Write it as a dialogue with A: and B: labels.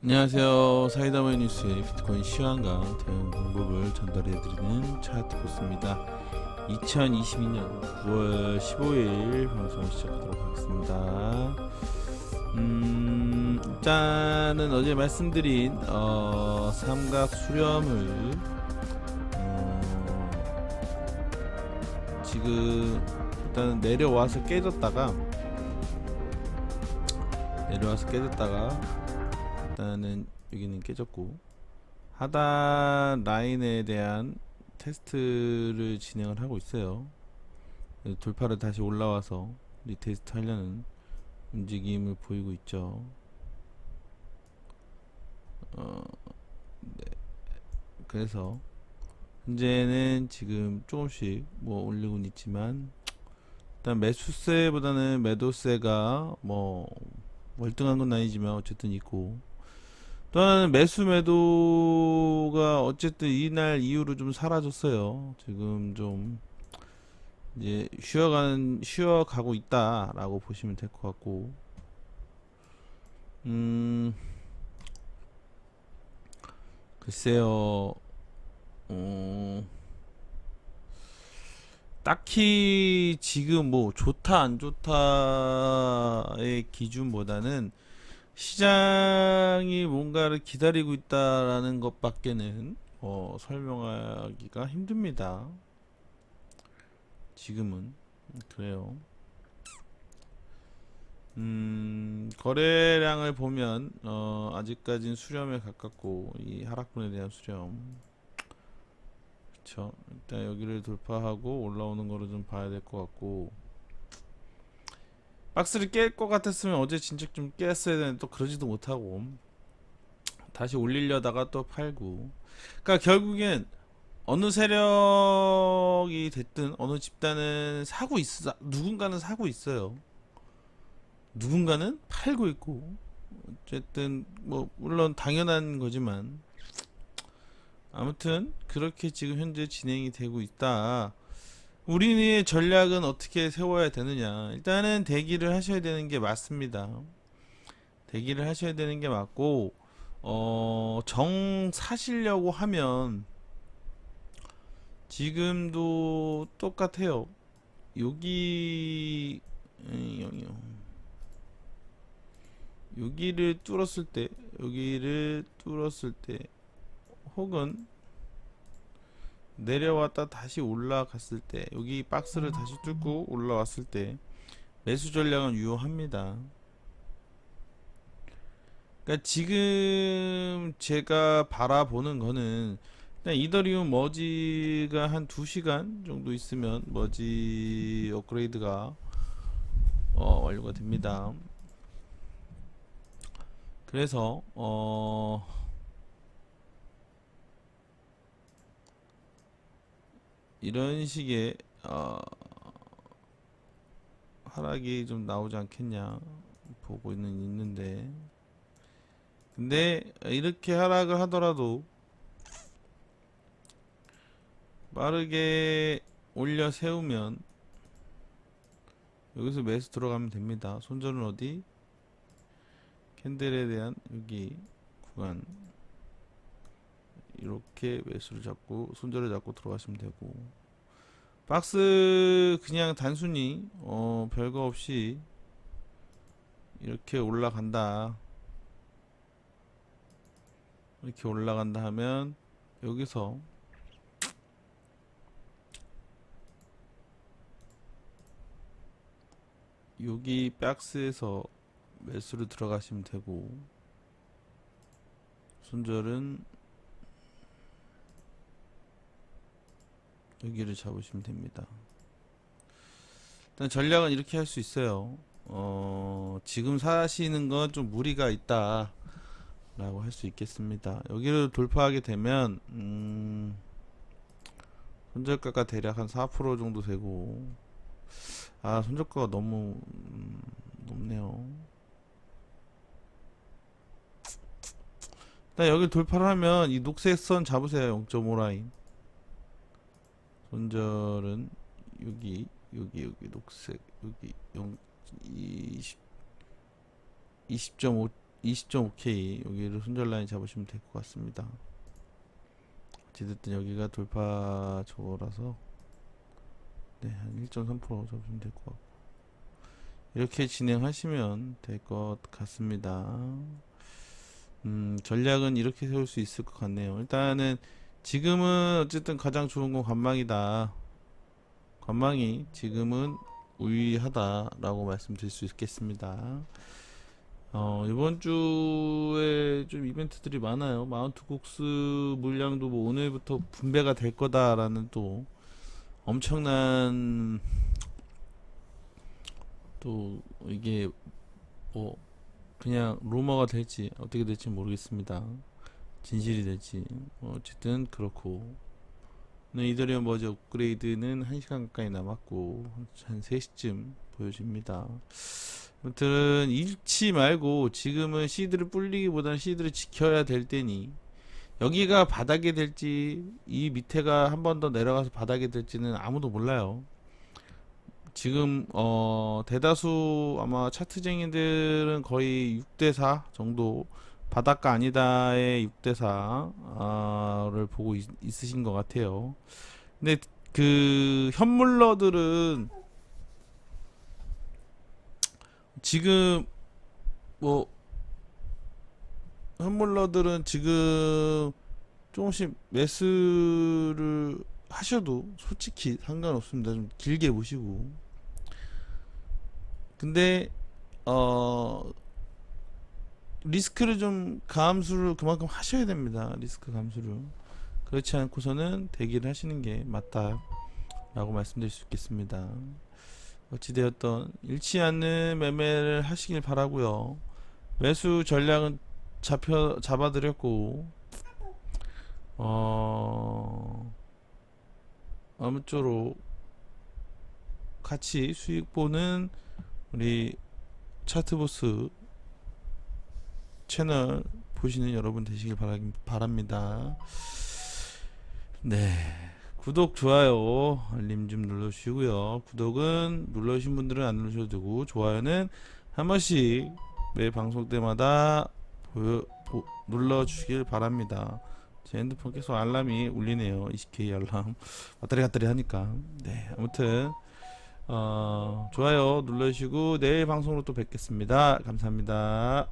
A: 안녕하세요. 사이다마이 뉴스의 비트코인 시황과 대응 방법을 전달해드리는 차트포스입니다. 2022년 9월 15일 방송을 시작하도록 하겠습니다. 음, 일단은 어제 말씀드린 어, 삼각 수렴을 어, 지금 일단은 내려와서 깨졌다가 내려와서 깨졌다가 일단은 여기는 깨졌고 하단 라인에 대한 테스트를 진행을 하고 있어요. 돌파를 다시 올라와서 리테스트 하려는 움직임을 보이고 있죠. 어, 네. 그래서 현재는 지금 조금씩 뭐 올리고는 있지만 일단 매수세보다는 매도세가 뭐 월등한 건 아니지만 어쨌든 있고 또 하나는 매수 매도가 어쨌든 이날 이후로 좀 사라졌어요. 지금 좀 이제 쉬어가는 쉬어가고 있다라고 보시면 될 것 같고 음 글쎄요 어 딱히 지금 뭐 좋다 안 좋다의 기준보다는 시장이 뭔가를 기다리고 있다라는 것밖에는 어, 설명하기가 힘듭니다. 지금은 그래요. 음, 거래량을 보면 어, 아직까진 수렴에 가깝고 이 하락분에 대한 수렴. 그쵸. 일단 여기를 돌파하고 올라오는 거를 좀 봐야 될 것 같고. 박스를 깰 것 같았으면 어제 진짜 좀 깼어야 되는데 또 그러지도 못하고. 다시 올리려다가 또 팔고. 그러니까 결국엔 어느 세력이 됐든 어느 집단은 사고 있어 누군가는 사고 있어요. 누군가는 팔고 있고. 어쨌든 뭐 물론 당연한 거지만. 아무튼 그렇게 지금 현재 진행이 되고 있다 우리의 전략은 어떻게 세워야 되느냐. 일단은 대기를 하셔야 되는 게 맞습니다. 대기를 하셔야 되는 게 맞고, 어, 정 사시려고 하면, 지금도 똑같아요. 여기, 음, 여기요. 여기를 뚫었을 때, 여기를 뚫었을 때, 혹은 내려왔다 다시 올라갔을 때 여기 박스를 다시 뚫고 올라왔을 때 매수 전략은 유효합니다. 그러니까 지금 제가 바라보는 거는 이더리움 머지가 한 2시간 정도 있으면 머지 업그레이드가 어, 완료가 됩니다. 그래서 어 이런 식의 어, 하락이 좀 나오지 않겠냐 보고는 있는데 근데 이렇게 하락을 하더라도 빠르게 올려 세우면 여기서 매수 들어가면 됩니다. 손절은 어디? 캔들에 대한 여기 구간 이렇게 매수를 잡고 손절을 잡고 들어가시면 되고. 박스 그냥 단순히 어 별거 없이 이렇게 올라간다. 이렇게 올라간다 하면 여기서 여기 박스에서 매수를 들어가시면 되고 손절은 여기를 잡으시면 됩니다. 일단 전략은 이렇게 할 수 있어요. 어, 지금 사시는 건 좀 무리가 있다. 라고 할 수 있겠습니다. 여기를 돌파하게 되면, 음, 손절가가 대략 한 4% 정도 되고, 아, 손절가가 너무, 음, 높네요. 일단 여기 돌파를 하면 이 녹색 선 잡으세요. 0.5 라인. 손절은 여기 여기 여기 녹색 여기 0 20 20.5 20.5K 여기를 손절 라인 잡으시면 될 것 같습니다. 어찌됐든 여기가 돌파 저거라서 네, 한 1.3% 잡으시면 될 것 같고 이렇게 진행하시면 될 것 같습니다. 음, 전략은 이렇게 세울 수 있을 것 같네요. 일단은 지금은 어쨌든 가장 좋은 건 관망이다. 관망이 지금은 우위하다라고 말씀드릴 수 있겠습니다. 어, 이번 주에 좀 이벤트들이 많아요. 마운트 곡스 물량도 뭐 오늘부터 분배가 될 거다라는 또 엄청난 또 이게 뭐 그냥 루머가 될지 어떻게 될지 모르겠습니다. 진실이 될지 뭐 어쨌든 그렇고 네, 이더리움 머지 업그레이드는 1시간 가까이 남았고 한 3시쯤 보여집니다. 아무튼 잃지 말고 지금은 시드를 불리기보다는 시드를 지켜야 될 때니 여기가 바닥이 될지 이 밑에가 한 번 더 내려가서 바닥이 될지는 아무도 몰라요. 지금 어 대다수 아마 차트쟁이들은 거의 6대4 정도 바닷가 아니다의 6대4를 보고 있, 있으신 것 같아요. 근데 그 현물러들은 지금 뭐 현물러들은 지금 조금씩 매수를 하셔도 솔직히 상관없습니다. 좀 길게 보시고. 근데 어 리스크를 좀 감수를 그만큼 하셔야 됩니다. 리스크 감수를. 그렇지 않고서는 대기를 하시는 게 맞다라고 말씀드릴 수 있겠습니다. 어찌되었던 잃지 않는 매매를 하시길 바라고요. 매수 전략은 잡혀 잡아드렸고 어 아무쪼록 같이 수익 보는 우리 차트보스 채널 보시는 여러분 되시길 바라, 바랍니다. 네. 구독, 좋아요, 알림 좀 눌러주시고요. 구독은 눌러주신 분들은 안 누르셔도 되고, 좋아요는 한 번씩 매 방송 때마다 보여, 보, 눌러주시길 바랍니다. 제 핸드폰 계속 알람이 울리네요. 20K 알람. 왔다리 갔다리 하니까. 네. 아무튼, 어, 좋아요 눌러주시고, 내일 방송으로 또 뵙겠습니다. 감사합니다.